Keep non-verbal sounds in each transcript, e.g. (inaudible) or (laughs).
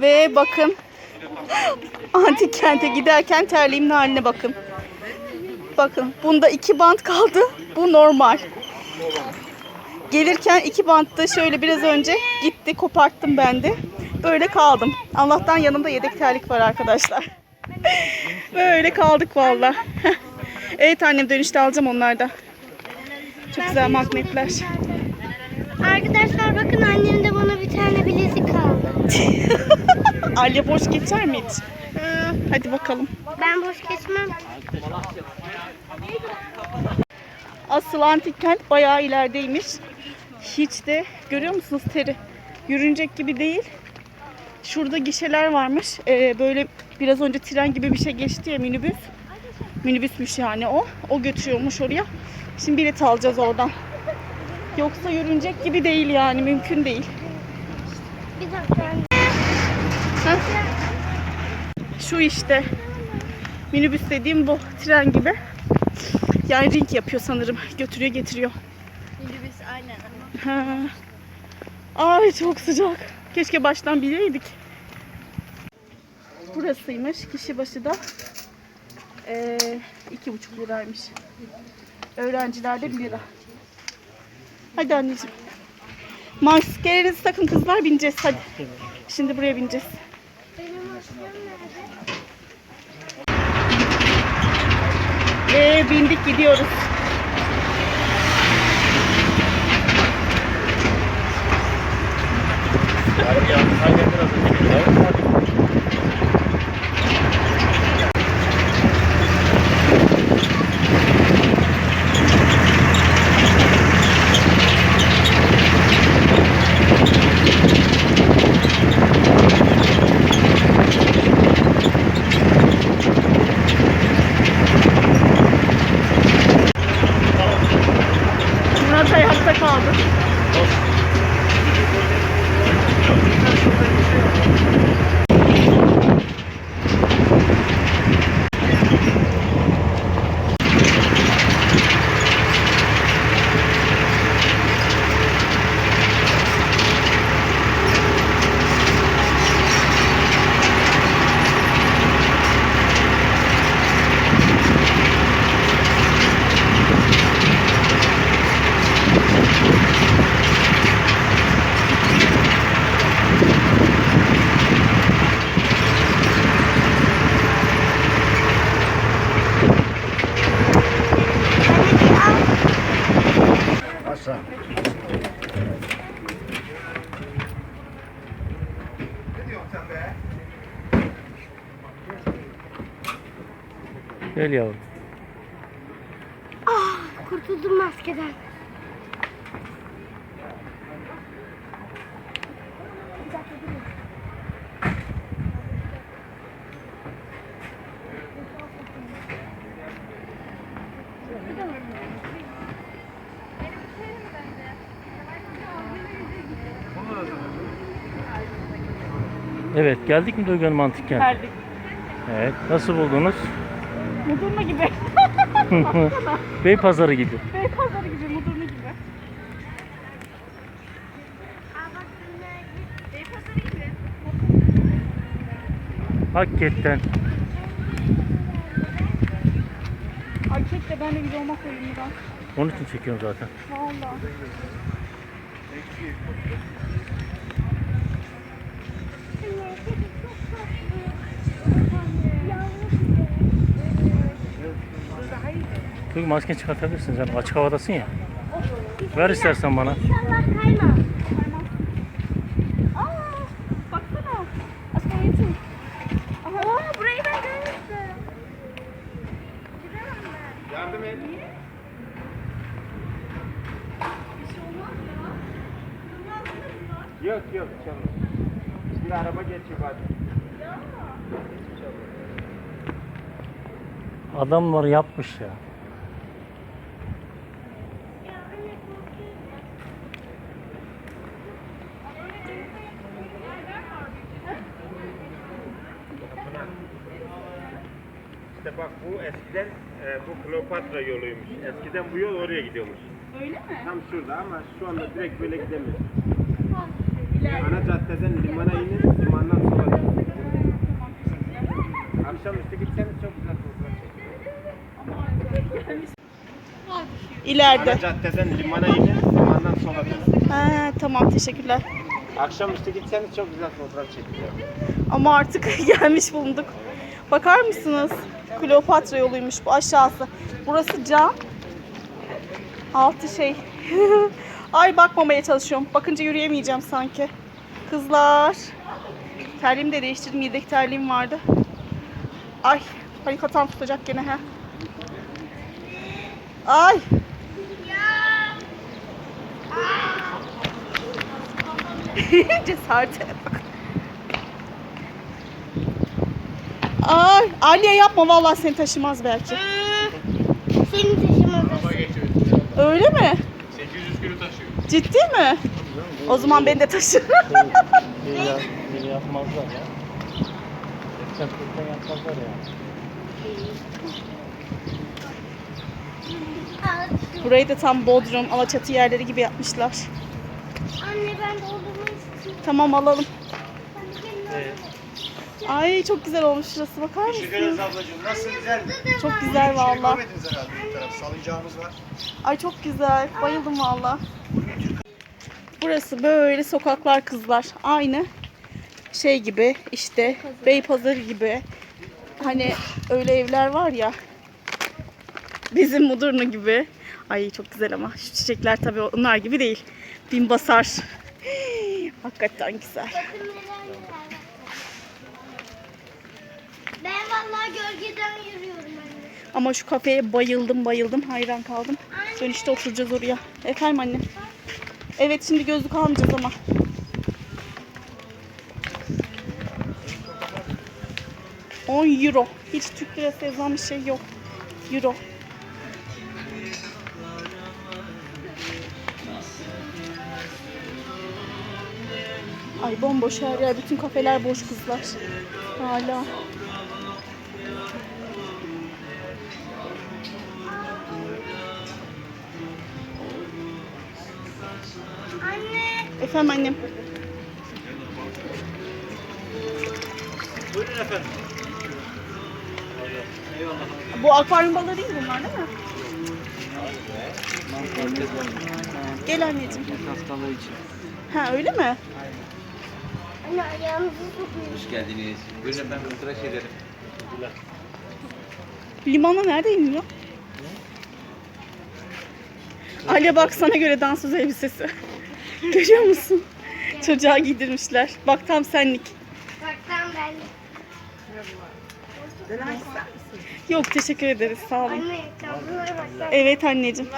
Ve bakın (laughs) antik kente giderken terliğimin haline bakın. Bakın bunda iki bant kaldı. Bu normal. Gelirken iki banttı şöyle biraz önce gitti koparttım ben de. Böyle kaldım. Allah'tan yanımda yedek terlik var arkadaşlar. (laughs) Böyle kaldık valla. (laughs) evet annem dönüşte alacağım onlardan. Çok güzel magnetler. Arkadaşlar bakın annem de bana bir tane bilezik aldı. (laughs) Alya boş geçer mi hiç? Hadi bakalım. Ben boş geçmem. Asıl antik kent bayağı ilerideymiş. Hiç de görüyor musunuz teri? Yürünecek gibi değil. Şurada gişeler varmış. Ee, böyle biraz önce tren gibi bir şey geçti ya minibüs. Minibüsmüş yani o. O götürüyormuş oraya. Şimdi bilet alacağız oradan. Yoksa yürünecek gibi değil yani mümkün değil. Bir dakika. Şu işte. Minibüs dediğim bu. Tren gibi. Yani ring yapıyor sanırım. Götürüyor getiriyor. Minibüs aynen. Ha. Ay çok sıcak. Keşke baştan bileydik. Burasıymış. Kişi başı da eee, iki buçuk liraymış. Öğrencilerde bir lira. Hadi anneciğim. Maskelerinizi takın kızlar bineceğiz hadi. Şimdi buraya bineceğiz. Benim maskem nerede? Ve bindik gidiyoruz. Murat Evet geldik mi Duygu Hanım Antik Kent? Geldik. Evet. Nasıl buldunuz? Mudurnu gibi. (laughs) Bey pazarı gibi. Bey pazarı gibi, mudurnu gibi. Hakikaten. Ay keşke ben de video olmak Murat. Onun için çekiyorum zaten. Valla. Duygu maskeni çıkartabilirsin canım. Açık havadasın ya. Ver istersen bana. İnşallah kayma. Aa, baksana. Yetim. Oo burayı ben görmüştüm. Yardım et. Yok yok çalın. Şimdi araba geçiyor hadi. Adamlar yapmış ya. İşte bak bu eskiden e, bu Kleopatra yoluymuş. Eskiden bu yol oraya gidiyormuş. Öyle mi? Tam şurada ama şu anda direkt böyle gidemiyoruz. Ana caddeden limana inin, limandan sola. Akşam üstü gitseniz çok güzel fotoğraf İleride. Ana caddeden limana inin, limandan sola. Ha, tamam teşekkürler. Akşam üstü gitseniz çok güzel fotoğraf çekiliyor. Ama artık (laughs) gelmiş bulunduk. Bakar mısınız? Kleopatra yoluymuş bu aşağısı. Burası cam. Altı şey. (laughs) Ay bakmamaya çalışıyorum. Bakınca yürüyemeyeceğim sanki. Kızlar. Terliğimi de değiştirdim. Yedek terliğim vardı. Ay. Panik atan tutacak gene ha. Ay. (laughs) Cesarete bak. Ay, Aliye yapma vallahi seni taşımaz belki. Seni taşımadı. Öyle mi? 800 kilo taşıyor. Ciddi mi? O zaman beni de taşı. Böyle yapmazlar ya. Kurtan yapmazlar ya. Burayı da tam Bodrum, Alaçatı yerleri gibi yapmışlar. Anne ben doldurmak istiyorum. Tamam alalım. Evet. Ay çok güzel olmuş şurası bakar mısın? ablacığım. Nasıl güzel mi? Çok güzel valla. Görmediniz herhalde bu taraf. Salıncağımız var. Ay çok güzel. Bayıldım valla. Burası böyle sokaklar kızlar. Aynı şey gibi işte Beypazarı gibi. Hani öyle evler var ya. Bizim Mudurnu gibi. Ay çok güzel ama şu çiçekler tabii onlar gibi değil. Bin basar. Hakikaten güzel. Ben vallahi gölgeden yürüyorum anne. Ama şu kafeye bayıldım bayıldım hayran kaldım. Dönüşte oturacağız oraya. Efendim annem. Evet şimdi gözlük almayacağız ama. On euro. Hiç Türk lirası yazan bir şey yok. Euro. Ay bomboş her yer. Bütün kafeler boş kızlar. Hala. Efendim annem. Buyurun efendim. Bu akvaryum balığı değil bunlar değil mi? Gel anneciğim. hastalığı için. Ha öyle mi? Anne ayağınızı sokmayın. Hoş geldiniz. Buyurun efendim tıraş ederim. Limana nerede iniyor? Ali bak sana göre dansöz elbisesi. (laughs) Görüyor musun? Çocuğa giydirmişler. Bak tam senlik. Bak tam ben. Yok teşekkür ederiz sağ olun. Anne kablolara bak. sen. Evet anneciğim.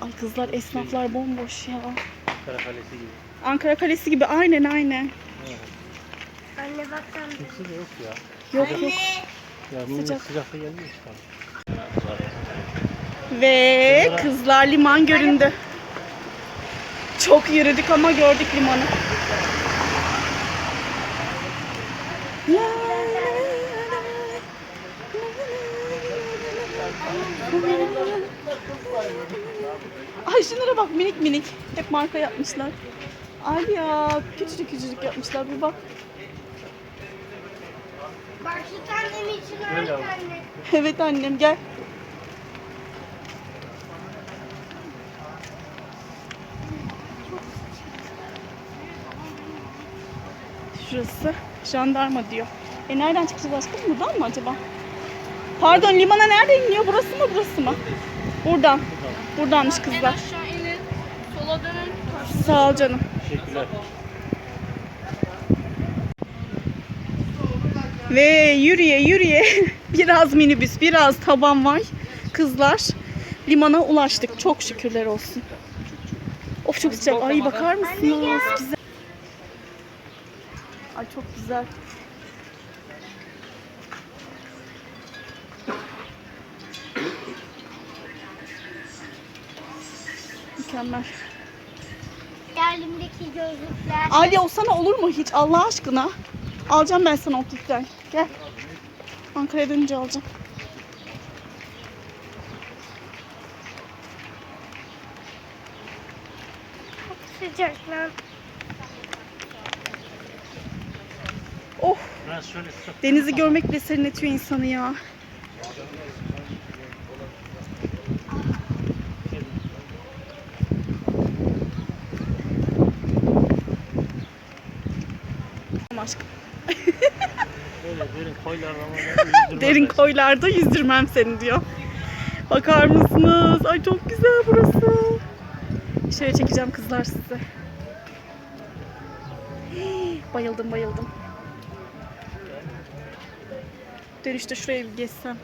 Ay kızlar esnaflar bomboş ya. Kara Kalesi gibi. Ankara Kalesi gibi aynen aynen. Anne bak tam. Kimse de yok ya. Yok yok. Ya millet Sıcak. sıcakta gelmiyor işte. Ve kızlar liman göründü. Çok yürüdük ama gördük limanı. Ay şunlara bak minik minik. Hep marka yapmışlar. Ay ya küçücük küçücük yapmışlar bir bak. Bak şu tanem için anne. Evet annem gel. Şurası jandarma diyor. E nereden çıkacağız aşkım? Buradan mı acaba? Pardon limana nerede iniyor? Burası mı burası mı? Buradan. Buradanmış kızlar. aşağı inin. Sola dönün. Sağ ol canım. Teşekkürler. Ve yürüye yürüye (laughs) biraz minibüs, biraz taban var. Kızlar limana ulaştık. Çok şükürler olsun. Of çok sıcak. Ay bakar mısınız? Güzel. Ay çok güzel. Mükemmel. Elimdeki gözlükler. Ali o sana olur mu hiç Allah aşkına? Alacağım ben sana optikten. Gel. Ankara'ya dönünce alacağım. Sıcak lan. Denizi görmek bile serinletiyor insanı ya. aşkım. derin koylarda, derin koylarda yüzdürmem seni diyor. Bakar mısınız? Ay çok güzel burası. Şöyle çekeceğim kızlar size. (gasps) Bayıldım bayıldım. Dönüşte şuraya bir geçsem.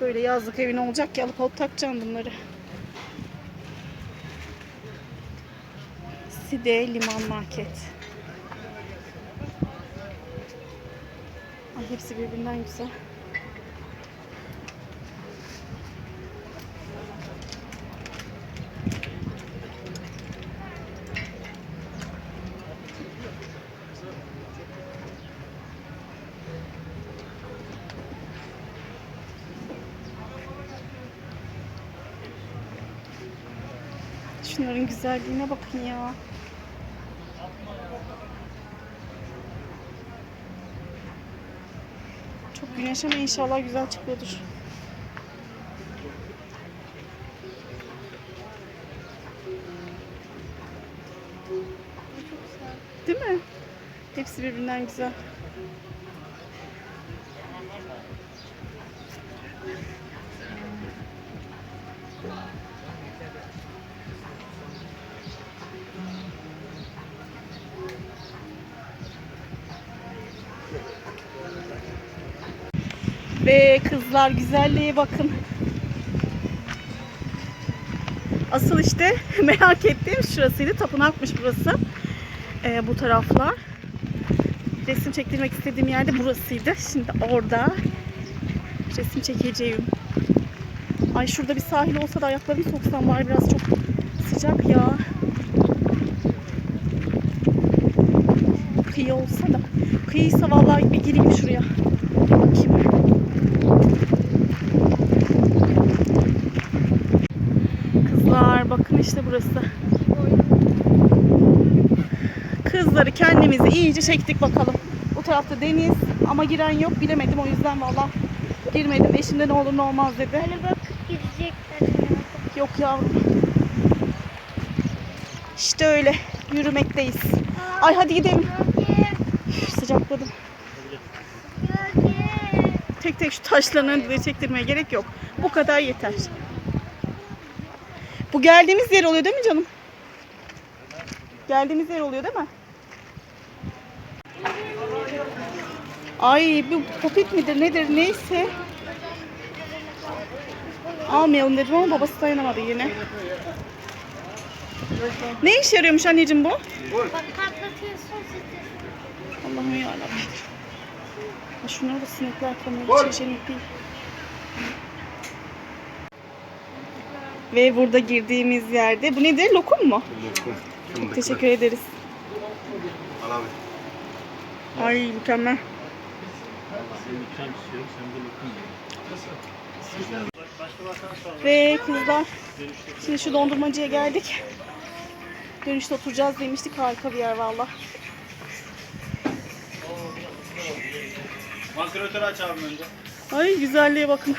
Böyle yazlık evin olacak ki alıp alıp takacağım bunları. Side Liman Market. Ay hepsi birbirinden güzel. Şunların güzelliğine bakın ya. Çok güneş ama inşallah güzel çıkıyordur. Değil mi? Hepsi birbirinden güzel. Ve kızlar güzelliğe bakın. Asıl işte (laughs) merak ettiğim şurasıydı. Tapınakmış burası. Ee, bu taraflar. Resim çektirmek istediğim yerde burasıydı. Şimdi orada resim çekeceğim. Ay şurada bir sahil olsa da ayaklarımı soksam var biraz çok sıcak ya. Kıyı olsa da. Kıyıysa vallahi bir gireyim şuraya. Bakayım. Kızlar bakın işte burası. Kızları kendimizi iyice çektik bakalım. Bu tarafta deniz ama giren yok bilemedim o yüzden valla girmedim. Eşim de ne olur ne olmaz dedi. Hani bak gidecekler. Yok yavrum. İşte öyle yürümekteyiz. Ay hadi gidelim. Üf, sıcakladım. Tek tek şu taşların önünde çektirmeye gerek yok. Bu kadar yeter. Bu geldiğimiz yer oluyor değil mi canım? Geldiğimiz yer oluyor değil mi? Ay bu popit midir nedir neyse. Almayalım dedim ama babası dayanamadı yine. Ne işe yarıyormuş anneciğim bu? Bak patlatıyorsun. Allah'ım yarabbim. Ha şunları da sinekler kanıyor. Çeşenlik değil. Ve burada girdiğimiz yerde, bu nedir? Lokum mu? Çok teşekkür ederiz. Al abi. Ay mükemmel. Lokum. Ve kızlar, şimdi şu dondurmacıya geldik. Dönüşte oturacağız demiştik. Harika bir yer valla. Vantilatörü aç abi önce. Ay güzelliğe bakın.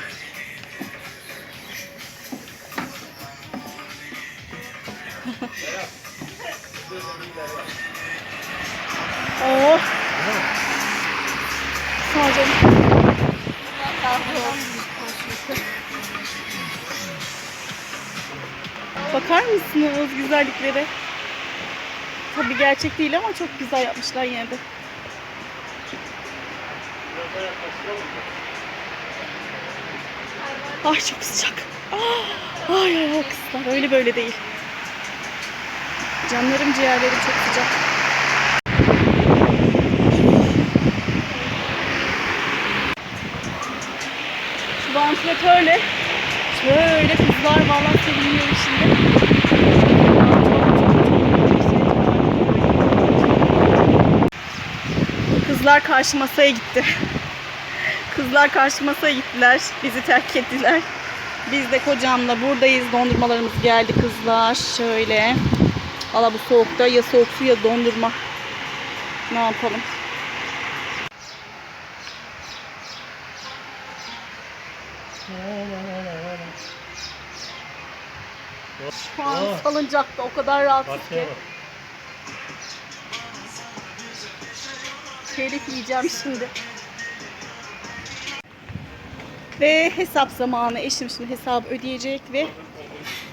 Oh. Sağ ol. Bakar mısınız güzelliklere? Tabii gerçek değil ama çok güzel yapmışlar yine de. Ay çok sıcak. Ah, Ay ay ay kızlar öyle böyle değil. Canlarım ciğerlerim çok sıcak. Vantilatörle şöyle kızlar vallahi seviniyor şimdi. Kızlar karşı masaya gitti. Kızlar karşı masaya gittiler. Bizi terk ettiler. Biz de kocamla buradayız. Dondurmalarımız geldi kızlar. Şöyle. Valla bu soğukta ya soğuk su ya dondurma. Ne yapalım? Şu an Aa. salıncakta o kadar rahatsız ki. bak. Telif yiyeceğim şimdi. Ve hesap zamanı. Eşim şimdi hesabı ödeyecek ve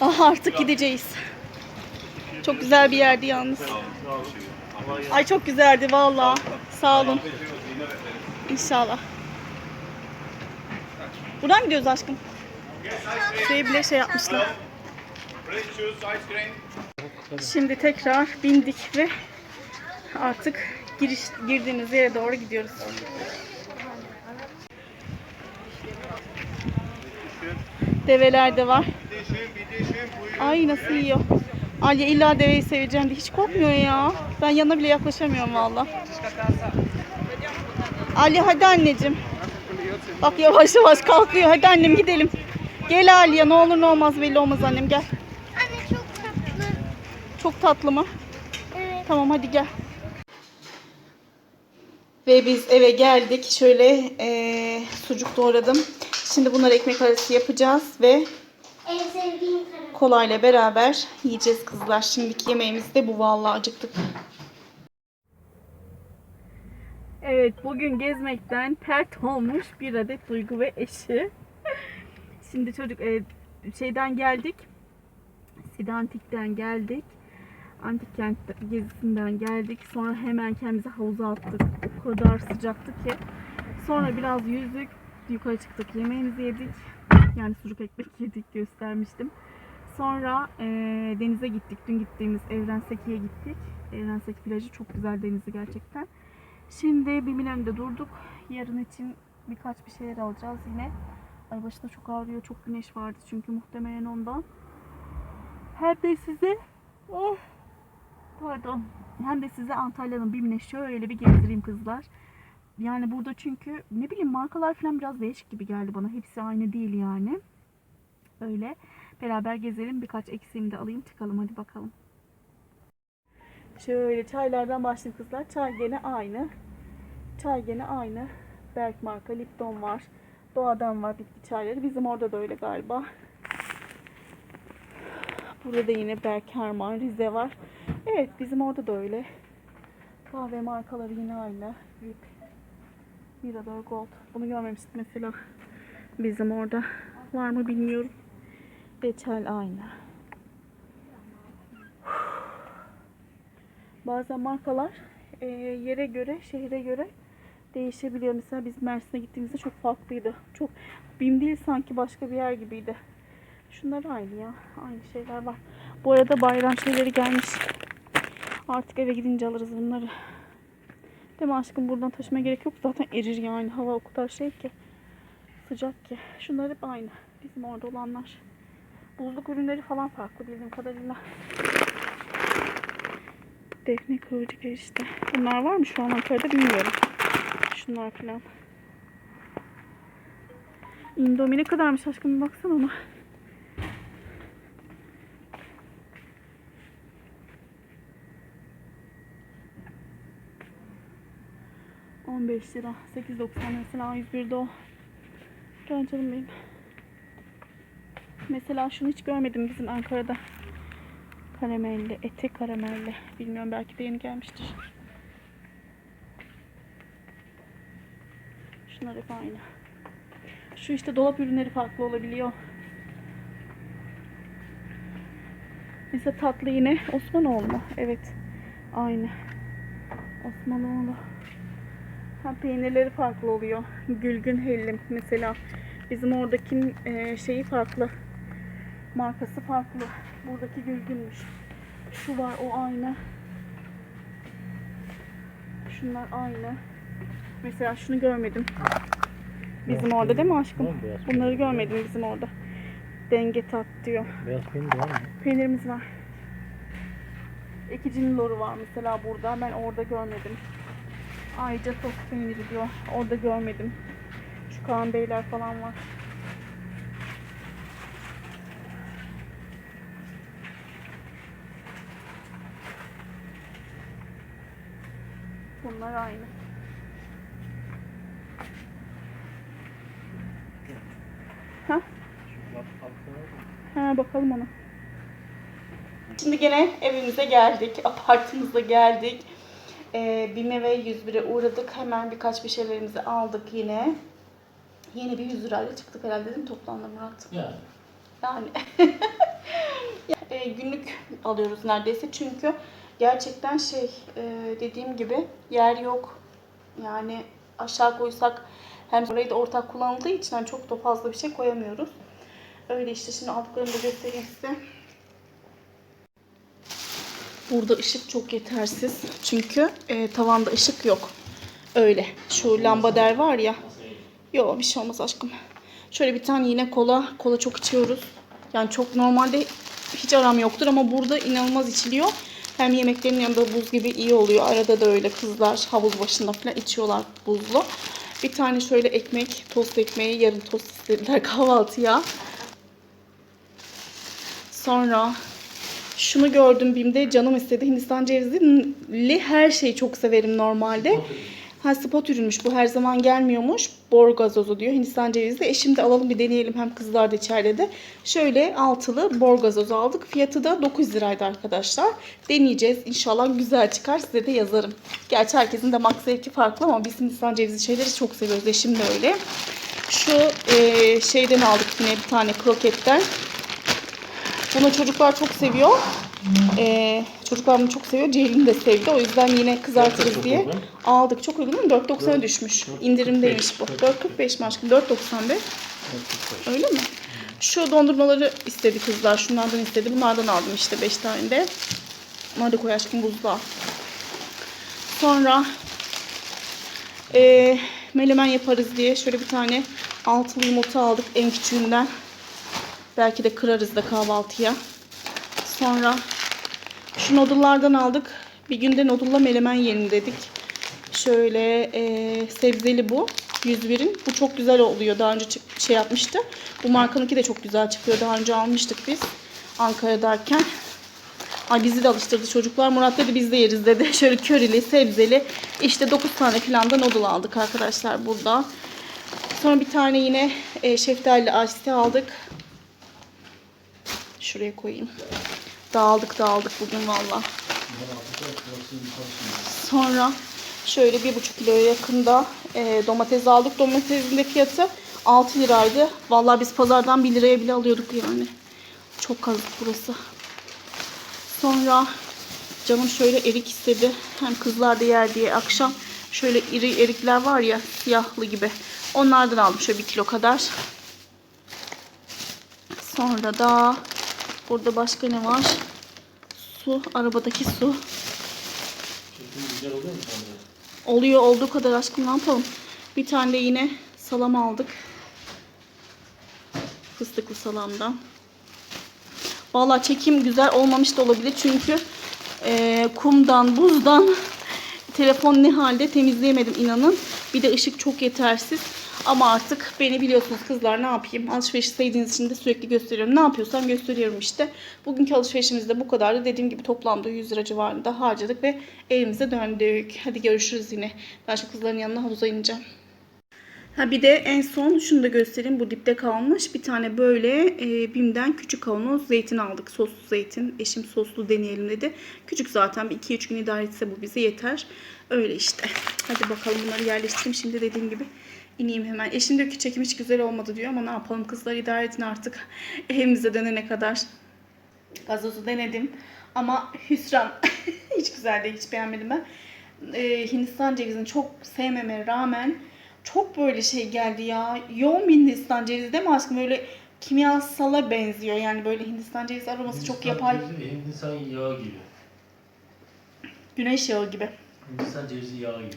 Aha, artık gideceğiz. Çok güzel bir yerdi yalnız. Ay çok güzeldi valla. Sağ olun. İnşallah. Buradan gidiyoruz aşkım. Şey bile şey yapmışlar. Şimdi tekrar bindik ve artık giriş girdiğimiz yere doğru gidiyoruz. Develer de var. Ay nasıl yiyor. Alya illa deveyi seveceğim diye hiç korkmuyor ya. Ben yanına bile yaklaşamıyorum valla. Alya hadi anneciğim. Bak yavaş yavaş kalkıyor. Hadi annem gidelim. Gel Alya ne olur ne olmaz belli olmaz annem gel. Çok tatlı. Mı? Evet. Tamam hadi gel. Ve biz eve geldik. Şöyle eee, sucuk doğradım. Şimdi bunları ekmek arası yapacağız ve En sevdiğim tarafı. kolayla beraber yiyeceğiz kızlar. Şimdiki yemeğimiz de bu vallahi acıktık. Evet bugün gezmekten pert olmuş bir adet Duygu ve eşi. Şimdi çocuk e, şeyden geldik. Sidantik'ten geldik. Antik kent gezisinden geldik. Sonra hemen kendimizi havuza attık. O kadar sıcaktı ki. Sonra biraz yüzdük. Yukarı çıktık. Yemeğimizi yedik. Yani sucuk ekmek (laughs) yedik göstermiştim. Sonra eee, denize gittik. Dün gittiğimiz Evrenseki'ye gittik. Evrenseki plajı çok güzel denizi gerçekten. Şimdi Bimiler'de durduk. Yarın için birkaç bir şeyler alacağız yine. Ay başta çok ağrıyor. Çok güneş vardı çünkü muhtemelen ondan. Hem de size oh, pardon. Hem de size Antalya'nın Bimine şöyle bir gezdireyim kızlar. Yani burada çünkü ne bileyim markalar falan biraz değişik gibi geldi bana. Hepsi aynı değil yani. Öyle. Beraber gezelim. Birkaç eksiğimi de alayım çıkalım hadi bakalım. Şöyle çaylardan başlayayım kızlar. Çay gene aynı. Çay gene aynı. Berk marka Lipton var. Doğadan var bitki çayları. Bizim orada da öyle galiba. Burada da yine Berk Herman Rize var. Evet bizim orada da öyle. Kahve markaları yine aynı. Vip. Mirador Gold. Bunu görmemiştik mesela. Bizim orada. Var mı bilmiyorum. Reçel aynı. Bazen markalar e, yere göre, şehre göre değişebiliyor. Mesela biz Mersin'e gittiğimizde çok farklıydı. Çok BİM değil sanki başka bir yer gibiydi. Şunlar aynı ya. Aynı şeyler var. Bu arada bayram şeyleri gelmiş. Artık eve gidince alırız bunları. Değil mi aşkım buradan taşıma gerek yok. Zaten erir yani. Hava o kadar şey ki. Sıcak ki. Şunlar hep aynı. Bizim orada olanlar. Buzluk ürünleri falan farklı bildiğim kadarıyla. Defne kıvırcıklar işte. Bunlar var mı şu an Ankara'da bilmiyorum. Şunlar falan. Indomie ne kadarmış aşkım bir baksana ona. ...15 lira. 8.90 mesela 101'de o. Gel canım benim. Mesela şunu hiç görmedim bizim Ankara'da. Karamelli, ete karamelli. Bilmiyorum belki de yeni gelmiştir. Şunlar hep aynı. Şu işte dolap ürünleri farklı olabiliyor. Mesela tatlı yine Osmanoğlu mu? Evet. Aynı. Osmanoğlu. Ha, peynirleri farklı oluyor. Gülgün hellim mesela. Bizim oradakinin e, şeyi farklı. Markası farklı. Buradaki gülgünmüş. Şu var o aynı. Şunlar aynı. Mesela şunu görmedim. Bizim orada değil mi aşkım? Bunları görmedim bizim orada. Denge tat diyor. Beyaz peynir var mı? Peynirimiz var. Ekicinin loru var mesela burada. Ben orada görmedim. Ayrıca sos peyniri diyor. Orada görmedim. Şu Kaan Beyler falan var. Bunlar aynı. Ha? Ha bakalım ona. Şimdi gene evimize geldik. Apartımıza geldik. Ee, BİM'e ve 101'e uğradık. Hemen birkaç bir şeylerimizi aldık yine. Yeni bir 100 lirayla çıktık herhalde değil mi toplamda Murat? Yani. Yani (laughs) e, günlük alıyoruz neredeyse çünkü gerçekten şey e, dediğim gibi yer yok. Yani aşağı koysak hem orayı da ortak kullanıldığı için hani çok da fazla bir şey koyamıyoruz. Öyle işte şimdi aldıklarımı da göstereyim size. Burada ışık çok yetersiz. Çünkü e, tavanda ışık yok. Öyle. Şu lambader var ya. Yok bir şey olmaz aşkım. Şöyle bir tane yine kola. Kola çok içiyoruz. Yani çok normalde hiç aram yoktur ama burada inanılmaz içiliyor. Hem yemeklerin yanında buz gibi iyi oluyor. Arada da öyle kızlar havuz başında falan içiyorlar buzlu. Bir tane şöyle ekmek, tost ekmeği, yarın tost istediler (laughs) kahvaltıya. Sonra şunu gördüm BİM'de canım istedi. Hindistan cevizli her şeyi çok severim normalde. Ha spot ürünmüş bu her zaman gelmiyormuş. Bor gazozu diyor Hindistan cevizli. E şimdi alalım bir deneyelim hem kızlar da içeride de. Şöyle altılı bor gazozu aldık. Fiyatı da 9 liraydı arkadaşlar. Deneyeceğiz. İnşallah güzel çıkar. Size de yazarım. Gerçi herkesin damak zevki farklı ama biz Hindistan cevizi şeyleri çok seviyoruz. Eşim de öyle. Şu e, şeyden aldık yine bir tane kroketten. Bunu çocuklar çok seviyor. Ee, çocuklar bunu çok seviyor. Ceylin de sevdi. O yüzden yine kızartırız diye uygun. aldık. Çok uygun değil mi? 4.90'a düşmüş. İndirimdeymiş bu. 4.45 mi aşkım? 4.95. Öyle mi? Şu dondurmaları istedi kızlar. Şunlardan istedi. Bunlardan aldım işte 5 tane de. Bunları da koy aşkım buzluğa. Sonra eee melemen yaparız diye şöyle bir tane altılı yumurta aldık en küçüğünden. Belki de kırarız da kahvaltıya. Sonra şu noodle'lardan aldık. Bir günde noodle'la melemen yiyelim dedik. Şöyle eee, sebzeli bu. 101'in. Bu çok güzel oluyor. Daha önce şey yapmıştı. Bu markanınki de çok güzel çıkıyor. Daha önce almıştık biz. Ankara'dayken. Ay bizi de alıştırdı çocuklar. Murat dedi biz de yeriz dedi. (laughs) Şöyle körili, sebzeli. İşte 9 tane falan da noodle aldık arkadaşlar burada. Sonra bir tane yine e, şeftali ice aldık. Şuraya koyayım. Dağıldık dağıldık bugün valla. Sonra şöyle bir buçuk kiloya yakında e, domates aldık. Domatesin de fiyatı 6 liraydı. Valla biz pazardan 1 liraya bile alıyorduk yani. Çok kazık burası. Sonra canım şöyle erik istedi. Hem kızlar da yer diye akşam şöyle iri erikler var ya siyahlı gibi. Onlardan aldım şöyle bir kilo kadar. Sonra da burada başka ne var? Su, arabadaki su. Oluyor? Oluyor olduğu kadar aşkım ne yapalım. Bir tane de yine salam aldık. Fıstıklı salamdan. Valla çekim güzel olmamış da olabilir çünkü eee, kumdan, buzdan (laughs) telefon ne halde temizleyemedim inanın. Bir de ışık çok yetersiz. Ama artık beni biliyorsunuz kızlar ne yapayım. Alışveriş sevdiğiniz için de sürekli gösteriyorum. Ne yapıyorsam gösteriyorum işte. Bugünkü alışverişimiz de bu kadardı. Dediğim gibi toplamda 100 lira civarında harcadık ve evimize döndük. Hadi görüşürüz yine. Ben şu kızların yanına havuza ineceğim. Ha bir de en son şunu da göstereyim. Bu dipte kalmış. Bir tane böyle e, Bim'den küçük kavanoz zeytin aldık. Soslu zeytin. Eşim soslu deneyelim dedi. Küçük zaten. Bir 2-3 gün idare etse bu bize yeter. Öyle işte. Hadi bakalım bunları yerleştireyim. Şimdi dediğim gibi ineyim hemen. Eşim diyor ki çekim hiç güzel olmadı diyor ama ne yapalım kızlar idare edin artık. (laughs) Evimize dönene kadar. Gazozu denedim. Ama hüsran. (laughs) hiç güzel değil. Hiç beğenmedim ben. Ee, Hindistan cevizini çok sevmeme rağmen çok böyle şey geldi ya. Yoğun bir Hindistan cevizi değil mi aşkım? Böyle kimyasala benziyor. Yani böyle Hindistan cevizi aroması çok yapay. Hindistan yağı gibi. Güneş yağı gibi. Hindistan cevizi yağı gibi.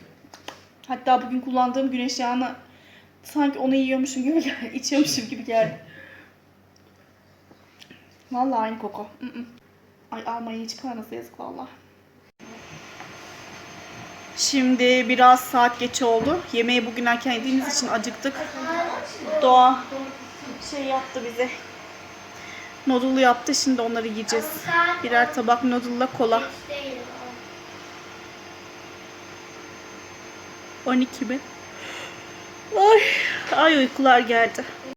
Hatta bugün kullandığım güneş yağını sanki onu yiyormuşum gibi geldi. (laughs) içiyormuşum gibi geldi. Vallahi aynı koku. Ay almayı hiç karnınıza yazık valla. Şimdi biraz saat geç oldu. Yemeği bugün erken yediğimiz için acıktık. Doğa şey yaptı bize. Noodle yaptı. Şimdi onları yiyeceğiz. Birer tabak noodle'la kola. Değil. 12 mi? Ay, ay uykular geldi.